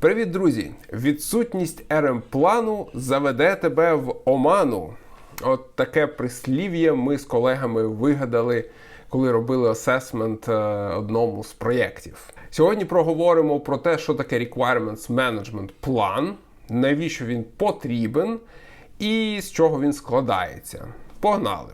Привіт, друзі! Відсутність rm плану заведе тебе в оману. От таке прислів'я ми з колегами вигадали, коли робили асесмент е, одному з проєктів. Сьогодні проговоримо про те, що таке Requirements Management план, навіщо він потрібен і з чого він складається. Погнали!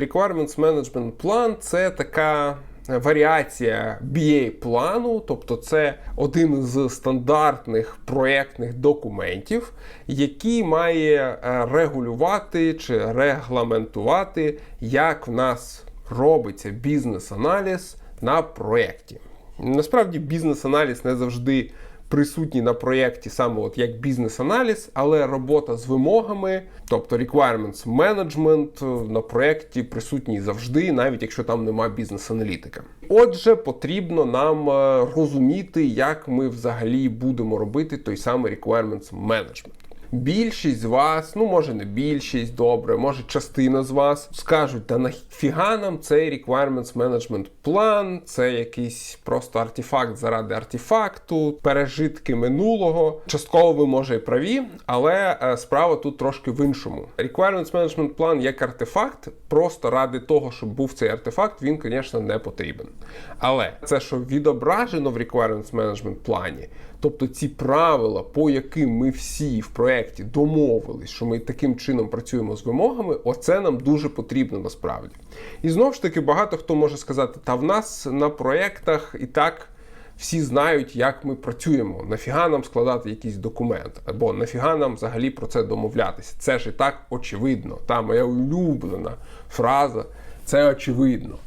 Requirements Management Plan це така варіація BA плану, тобто це один з стандартних проєктних документів, який має е, регулювати чи регламентувати, як в нас робиться бізнес-аналіз на проєкті. Насправді бізнес-аналіз не завжди присутній на проєкті саме от як бізнес-аналіз, але робота з вимогами, тобто requirements management на проєкті присутній завжди, навіть якщо там нема бізнес-аналітика. Отже, потрібно нам е, розуміти, як ми взагалі будемо робити той самий requirements management. Більшість з вас, ну може не більшість, добре, може частина з вас скажуть, та нафіга нам цей requirements management план, це якийсь просто артефакт заради артефакту, пережитки минулого. Частково ви може і праві, але е, справа тут трошки в іншому. Requirements management план як артефакт, просто ради того, щоб був цей артефакт, він, звісно, не потрібен. Але це, що відображено в requirements management плані. Тобто ці правила, по яким ми всі в проєкті домовились, що ми таким чином працюємо з вимогами, оце нам дуже потрібно насправді. І знову ж таки, багато хто може сказати, та в нас на проєктах і так всі знають, як ми працюємо. Нафіга нам складати якийсь документ, або нафіга нам взагалі про це домовлятися. Це ж і так очевидно. Та моя улюблена фраза це очевидно.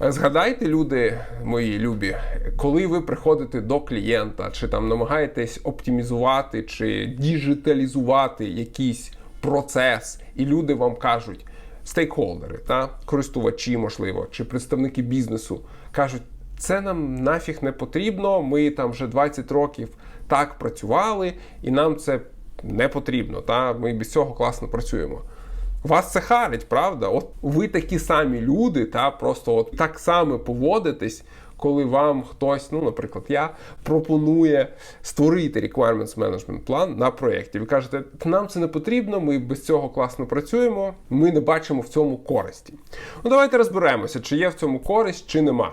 Згадайте, люди мої любі, коли ви приходите до клієнта, чи там намагаєтесь оптимізувати чи діджиталізувати якийсь процес, і люди вам кажуть, стейкхолдери, та користувачі, можливо, чи представники бізнесу кажуть, це нам нафіг не потрібно. Ми там вже 20 років так працювали, і нам це не потрібно. Та ми без цього класно працюємо. Вас це харить, правда? От ви такі самі люди, та просто от так само поводитесь, коли вам хтось, ну, наприклад, я пропонує створити requirements management план на проєкті. Ви кажете, нам це не потрібно, ми без цього класно працюємо, ми не бачимо в цьому користі. Ну, давайте розберемося, чи є в цьому користь, чи нема.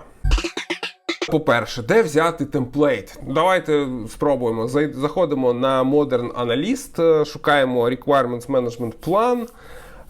По-перше, де взяти темплейт? Давайте спробуємо. Заходимо на Modern Analyst, шукаємо Requirements Management Plan.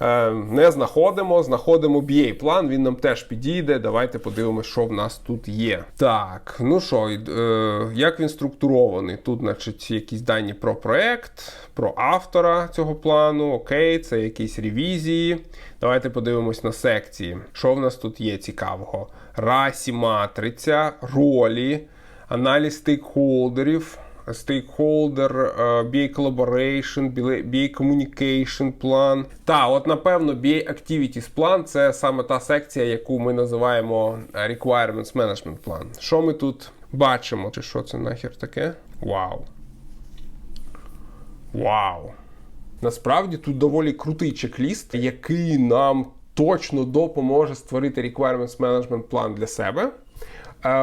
Е, не знаходимо, знаходимо BA план, він нам теж підійде. Давайте подивимося, що в нас тут є. Так, ну що, е, як він структурований? Тут, значить, якісь дані про проект, про автора цього плану. Окей, це якісь ревізії. Давайте подивимось на секції. Що в нас тут є цікавого? Расі, матриця, ролі, аналіз стейкхолдерів stakeholder, е, BA Collaboration, BA Communication план. Та, от напевно, BA Activities план це саме та секція, яку ми називаємо Requirements Management план. Що ми тут бачимо? Чи що це нахер таке? Вау. Вау! Насправді тут доволі крутий чек-ліст, який нам точно допоможе створити Requirements Management план для себе.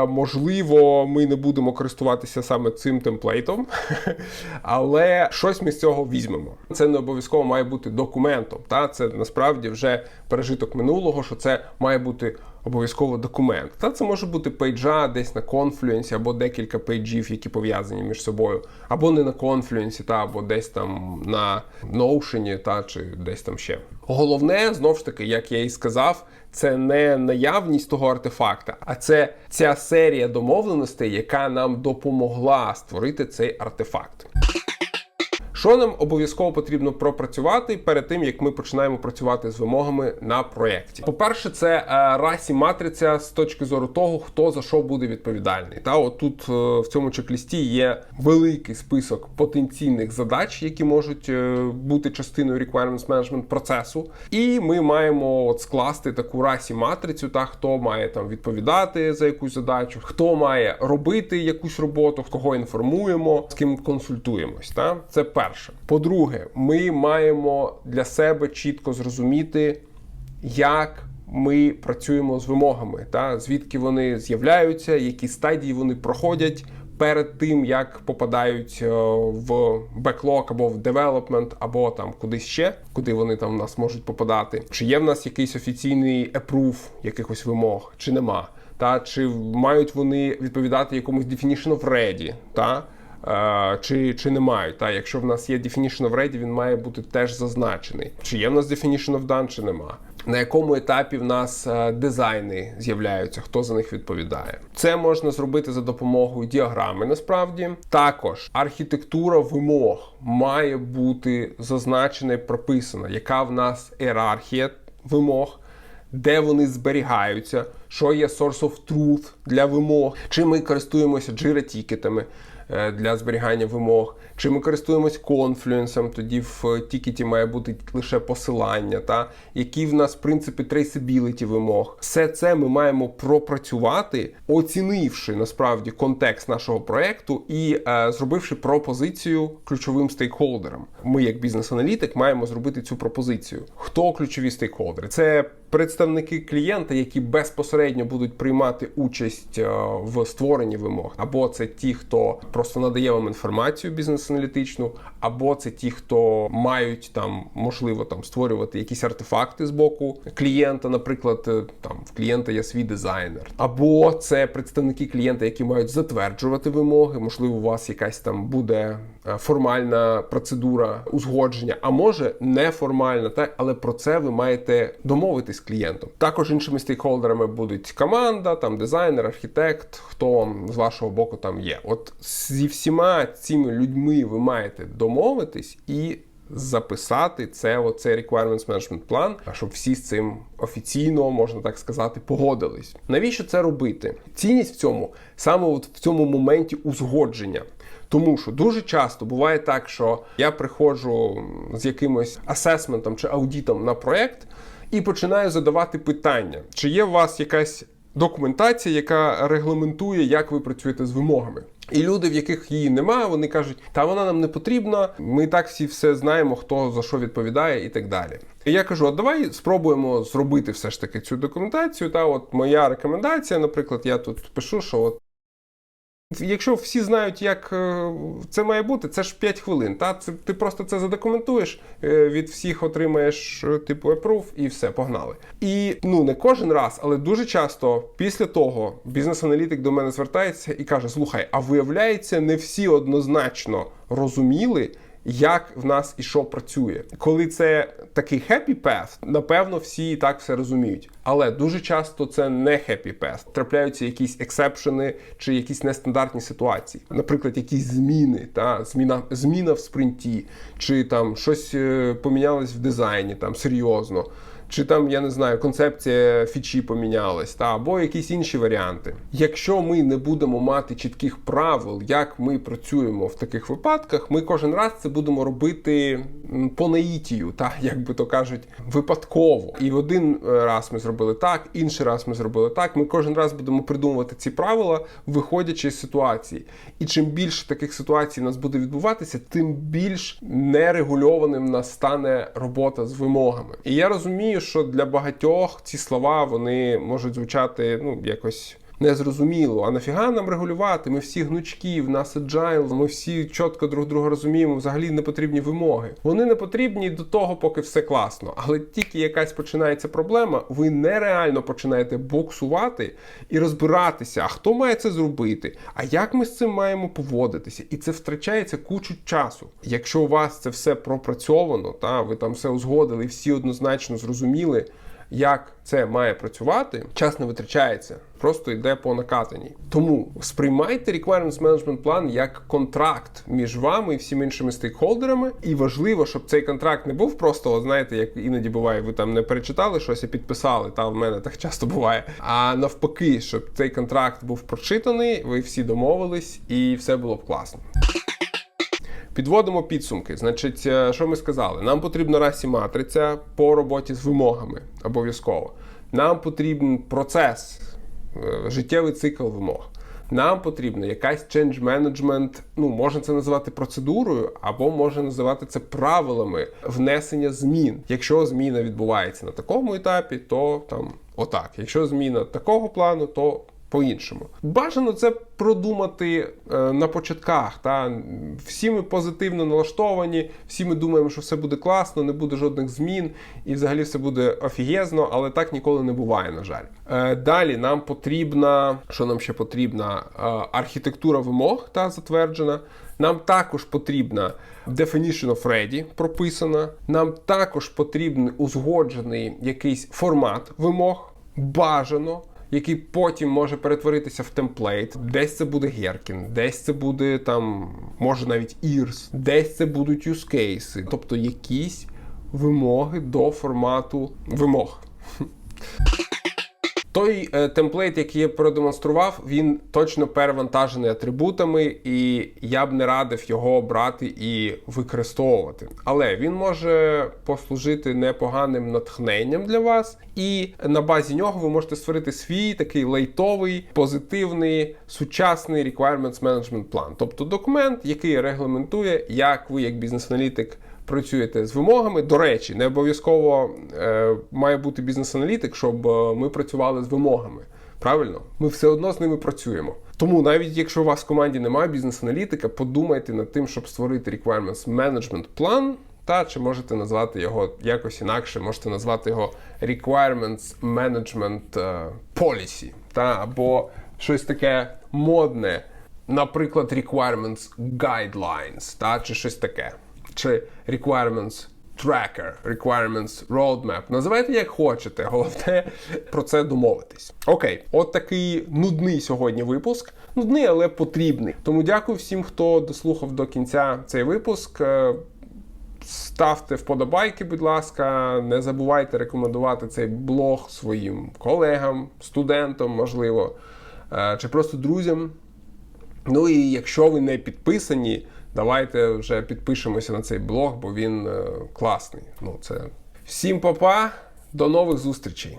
Можливо, ми не будемо користуватися саме цим темплейтом, але щось ми з цього візьмемо. Це не обов'язково має бути документом. Та Це насправді вже пережиток минулого, що це має бути обов'язково документ. Та Це може бути пейджа десь на конфлюенсі, або декілька пейджів, які пов'язані між собою, або не на конфлюенсі, та або десь там на Notion, та чи десь там ще. Головне, знову ж таки, як я і сказав, це не наявність того артефакта, а це ця серія домовленостей, яка нам допомогла створити цей артефакт. Що нам обов'язково потрібно пропрацювати перед тим, як ми починаємо працювати з вимогами на проєкті? По-перше, це е, расі матриця з точки зору того, хто за що буде відповідальний. Та от тут е, в цьому чек-лісті є великий список потенційних задач, які можуть е, бути частиною requirements management процесу. І ми маємо от скласти таку расі матрицю, та хто має там відповідати за якусь задачу, хто має робити якусь роботу, кого інформуємо, з ким консультуємось. Та це перше перше. По-друге, ми маємо для себе чітко зрозуміти, як ми працюємо з вимогами, та звідки вони з'являються, які стадії вони проходять перед тим, як попадають е, в беклог або в девелопмент, або там кудись ще, куди вони там в нас можуть попадати. Чи є в нас якийсь офіційний approve якихось вимог, чи нема? Та чи мають вони відповідати якомусь definition of ready, та чи, чи не мають. Та якщо в нас є definition of ready, він має бути теж зазначений. Чи є в нас definition of done, чи нема. На якому етапі в нас е, дизайни з'являються, хто за них відповідає? Це можна зробити за допомогою діаграми. Насправді також архітектура вимог має бути зазначена і прописана, яка в нас ієрархія вимог. Де вони зберігаються, що є source of truth для вимог, чи ми користуємося Jira-тікетами е, для зберігання вимог, чи ми користуємось конфлюенсом, тоді в тікеті має бути лише посилання, та які в нас принципи трейсабіліті вимог. Все це ми маємо пропрацювати, оцінивши насправді контекст нашого проекту і е, зробивши пропозицію ключовим стейкхолдерам. Ми, як бізнес-аналітик, маємо зробити цю пропозицію. Хто ключові стейкхолдери? Це представники клієнта, які безпосередньо будуть приймати участь е, в створенні вимог, або це ті, хто просто надає вам інформацію бізнес-аналітичну, або це ті, хто мають там можливо там створювати якісь артефакти з боку клієнта, наприклад, е, там в клієнта є свій дизайнер, або це представники клієнта, які мають затверджувати вимоги. Можливо, у вас якась там буде е, формальна процедура узгодження, а може неформальна, так але про це ви маєте домовитись з клієнтом. Також іншими стейкхолдерами будуть команда, там дизайнер, архітект, хто з вашого боку там є. От зі всіма цими людьми ви маєте домовитись і. Записати це, оцей requirements management план, щоб всі з цим офіційно, можна так сказати, погодились. Навіщо це робити? Цінність в цьому саме от в цьому моменті узгодження. Тому що дуже часто буває так, що я приходжу з якимось асесментом чи аудітом на проект і починаю задавати питання, чи є у вас якась документація, яка регламентує, як ви працюєте з вимогами. І люди, в яких її немає, вони кажуть, та вона нам не потрібна, ми так всі все знаємо, хто за що відповідає і так далі. І я кажу: а давай спробуємо зробити все ж таки цю документацію. Та от моя рекомендація, наприклад, я тут пишу, що от Якщо всі знають, як е, це має бути, це ж 5 хвилин. Та це ти просто це задокументуєш, е, від всіх отримаєш е, типу approve і все, погнали. І ну не кожен раз, але дуже часто після того бізнес-аналітик до мене звертається і каже: Слухай, а виявляється, не всі однозначно розуміли як в нас і що працює. Коли це такий happy path, напевно, всі і так все розуміють. Але дуже часто це не happy path. Трапляються якісь ексепшени чи якісь нестандартні ситуації. Наприклад, якісь зміни, та зміна зміна в спринті, чи там щось е, помінялось в дизайні, там серйозно чи там, я не знаю, концепція фічі помінялась, та або якісь інші варіанти. Якщо ми не будемо мати чітких правил, як ми працюємо в таких випадках, ми кожен раз це будемо робити по наїтію, та як би то кажуть, випадково. І один е, раз ми зробили так, інший раз ми зробили так. Ми кожен раз будемо придумувати ці правила, виходячи з ситуації. І чим більше таких ситуацій у нас буде відбуватися, тим більш нерегульованим нас стане робота з вимогами. І я розумію, що для багатьох ці слова вони можуть звучати ну якось. Незрозуміло, а нафіга нам регулювати? Ми всі гнучки, в нас agile, ми всі чітко друг друга розуміємо. Взагалі не потрібні вимоги. Вони не потрібні до того, поки все класно. Але тільки якась починається проблема, ви нереально починаєте боксувати і розбиратися, а хто має це зробити, а як ми з цим маємо поводитися, і це втрачається кучу часу. Якщо у вас це все пропрацьовано, та ви там все узгодили, всі однозначно зрозуміли як це має працювати, час не витрачається, просто йде по накатаній. Тому сприймайте Requirements Management план як контракт між вами і всіми іншими стейкхолдерами. І важливо, щоб цей контракт не був просто, от знаєте, як іноді буває, ви там не перечитали щось і підписали. Та в мене так часто буває. А навпаки, щоб цей контракт був прочитаний, ви всі домовились, і все було б класно. Підводимо підсумки. Значить, е, що ми сказали? Нам потрібна расі матриця по роботі з вимогами обов'язково. Нам потрібен процес, е, життєвий цикл вимог. Нам потрібна якась change management, ну можна це називати процедурою, або можна називати це правилами внесення змін. Якщо зміна відбувається на такому етапі, то там отак. Якщо зміна такого плану, то по-іншому. Бажано це продумати е, на початках. Та всі ми позитивно налаштовані, всі ми думаємо, що все буде класно, не буде жодних змін, і взагалі все буде офігезно, але так ніколи не буває, на жаль. Е, далі нам потрібна, що нам ще потрібна? Е, архітектура вимог та затверджена. Нам також потрібна definition of ready прописана. Нам також потрібен узгоджений якийсь формат вимог, бажано який потім може перетворитися в темплейт. Десь це буде Геркін, десь це буде там, може навіть ірс, десь це будуть юзкейси, тобто якісь вимоги до формату вимог. Той е, темплейт, який я продемонстрував, він точно перевантажений атрибутами, і я б не радив його брати і використовувати. Але він може послужити непоганим натхненням для вас, і на базі нього ви можете створити свій такий лейтовий, позитивний, сучасний requirements management план. Тобто документ, який регламентує, як ви, як бізнес-аналітик, працюєте з вимогами. До речі, не обов'язково е, має бути бізнес-аналітик, щоб е, ми працювали з вимогами. Правильно, ми все одно з ними працюємо. Тому навіть якщо у вас в команді немає бізнес-аналітика, подумайте над тим, щоб створити requirements management план. Та чи можете назвати його якось інакше, можете назвати його Requirements Management е, Policy, та або щось таке модне, наприклад, Requirements Guidelines, та чи щось таке чи requirements tracker, requirements roadmap. Називайте як хочете, головне про це домовитись. Окей, от такий нудний сьогодні випуск. Нудний, але потрібний. Тому дякую всім, хто дослухав до кінця цей випуск. Е, Ставте вподобайки, будь ласка, не забувайте рекомендувати цей блог своїм колегам, студентам, можливо, е, чи просто друзям. Ну і якщо ви не підписані, давайте вже підпишемося на цей блог, бо він е, класний. Ну, це Всім па-па, до нових зустрічей!